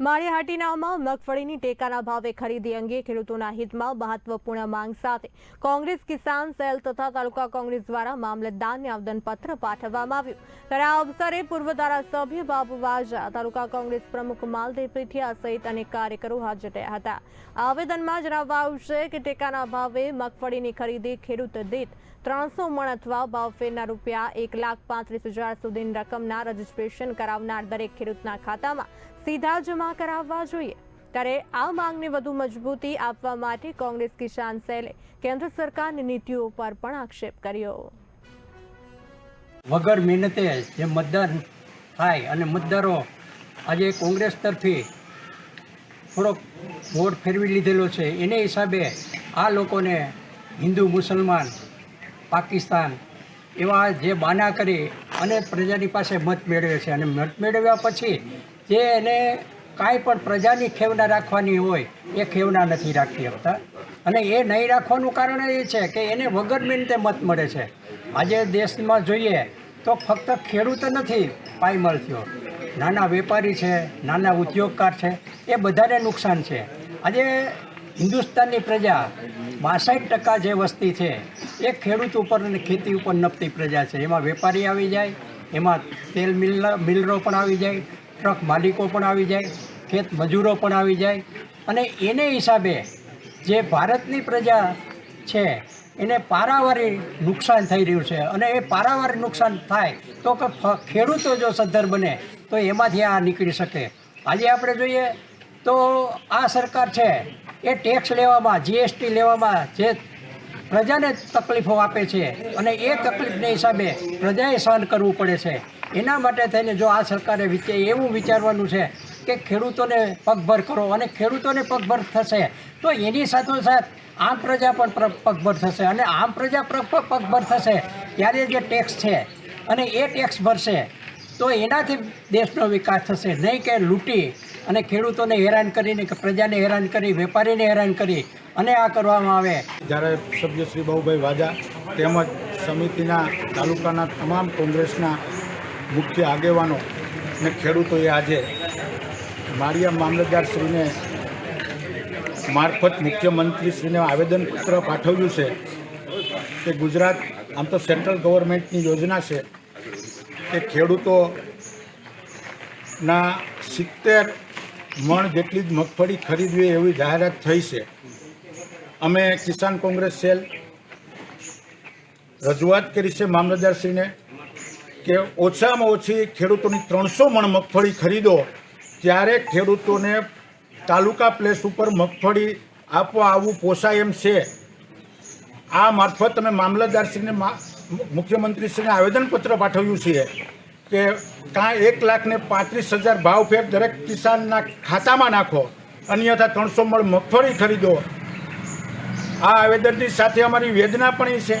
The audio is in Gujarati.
માળિયાહાટીનામાં મગફળીની ટેકાના ભાવે ખરીદી અંગે ખેડૂતોના હિતમાં મહત્વપૂર્ણ માંગ સાથે કોંગ્રેસ કિસાન સેલ તથા તાલુકા કોંગ્રેસ દ્વારા મામલતદારને આવેદનપત્ર પાઠવવામાં આવ્યું. ત્યારે આ અવસરે પૂર્વ ધારાસભ્ય બાબુ વાજા, તાલુકા કોંગ્રેસ પ્રમુખ માલદેવ પીઠિયા સહિત અનેક કાર્યકરો હાજર રહ્યા હતા. આવેદનમાં જણાવાયું છે કે ટેકાના ભાવે મગફળીની ખરીદી ખેડૂત દીઠ ત્રણસો મણ અથવા ભાવફેરના રૂપિયા એક લાખ પાંત્રીસ હજાર સુધીની રકમના રજીસ્ટ્રેશન કરાવનાર દરેક ખેડૂતના ખાતામાં સીધા જમા કરાવવા જોઈએ. ત્યારે આ માંગને વધુ મજબૂતી આપવા માટે કોંગ્રેસ કિસાન સેલે કેન્દ્ર સરકારની નીતિઓ પર પણ આક્ષેપ કર્યો. વગર મહેનતે જે મતદાન થાય અને મતદારો આજે કોંગ્રેસ તરફી થોડોક વોટ ફેરવી લીધેલો છે, એને હિસાબે આ લોકોને હિન્દુ, મુસલમાન, પાકિસ્તાન એવા જે બાના કરી અને પ્રજાની પાસે મત મેળવે છે. અને મત મેળવ્યા પછી જે એને કાંઈ પણ પ્રજાની ખેવના રાખવાની હોય, એ ખેવના નથી રાખી શકતા. અને એ નહીં રાખવાનું કારણ એ છે કે એને વગર મહેનતે મત મળે છે. આજે દેશમાં જોઈએ તો ફક્ત ખેડૂત નથી પાયમાલ થયો નાના વેપારી છે, નાના ઉદ્યોગકાર છે, એ બધાને નુકસાન છે. આજે હિન્દુસ્તાનની પ્રજા બાસઠ ટકા જે વસ્તી છે, એ ખેડૂત ઉપર અને ખેતી ઉપર નપતી પ્રજા છે. એમાં વેપારી આવી જાય, એમાં તેલ મિલ મિલરો પણ આવી જાય ટ્રક માલિકો પણ આવી જાય, ખેત મજૂરો પણ આવી જાય. અને એને હિસાબે જે ભારતની પ્રજા છે, એને પારાવારી નુકસાન થઈ રહ્યું છે. અને એ પારાવારી નુકસાન થાય તો કે ખેડૂતો જો સદ્ધર બને, તો એમાંથી આ નીકળી શકે. આજે આપણે જોઈએ તો આ સરકાર છે, એ ટેક્સ લેવામાં જીએસટી લેવામાં જે પ્રજાને તકલીફો આપે છે અને એ તકલીફને હિસાબે પ્રજાએ સહન કરવું પડે છે. એના માટે થઈને જો આ સરકારે એવું વિચારવાનું છે કે ખેડૂતોને પગભર કરો અને ખેડૂતોને પગભર થશે, તો એની સાથોસાથ આમ પ્રજા પણ પગભર થશે અને આમ પ્રજા પગભર થશે, ત્યારે જે ટેક્સ છે અને એ ટેક્સ ભરશે, તો એનાથી દેશનો વિકાસ થશે. નહીં કે લૂંટી અને ખેડૂતોને હેરાન કરીને કે પ્રજાને હેરાન કરી, વેપારીને હેરાન કરી અને આ કરવામાં આવે. જ્યારે સભ્ય શ્રી બાબુભાઈ વાજા તેમજ સમિતિના તાલુકાના તમામ કોંગ્રેસના મુખ્ય આગેવાનો અને ખેડૂતોએ આજે માળિયા મામલતદારશ્રીને મારફત મુખ્યમંત્રીશ્રીને આવેદનપત્ર પાઠવ્યું છે કે ગુજરાત આમ તો સેન્ટ્રલ ગવર્મેન્ટની યોજના છે કે ખેડૂતોના સિત્તેર મણ જેટલી જ મગફળી ખરીદવી એવી જાહેરાત થઈ છે. અમે કિસાન કોંગ્રેસ સેલ રજૂઆત કરી છે મામલતદારશ્રીને. કે ઓછામાં ઓછી ખેડૂતોની ત્રણસો મણ મગફળી ખરીદો, ત્યારે ખેડૂતોને તાલુકા પ્લેસ ઉપર મગફળી આપવા આવવું પોસાય એમ છે. આ મારફત અમે મામલતદારશ્રીને મુખ્યમંત્રીશ્રીને આવેદનપત્ર પાઠવ્યું છે કે કાં એક લાખને પાંત્રીસ હજાર ભાવ ફેર દરેક કિસાનના ખાતામાં નાખો, અન્યથા ત્રણસો મણ મગફળી ખરીદો. આ આવેદનની સાથે અમારી વેદના પણ એ છે.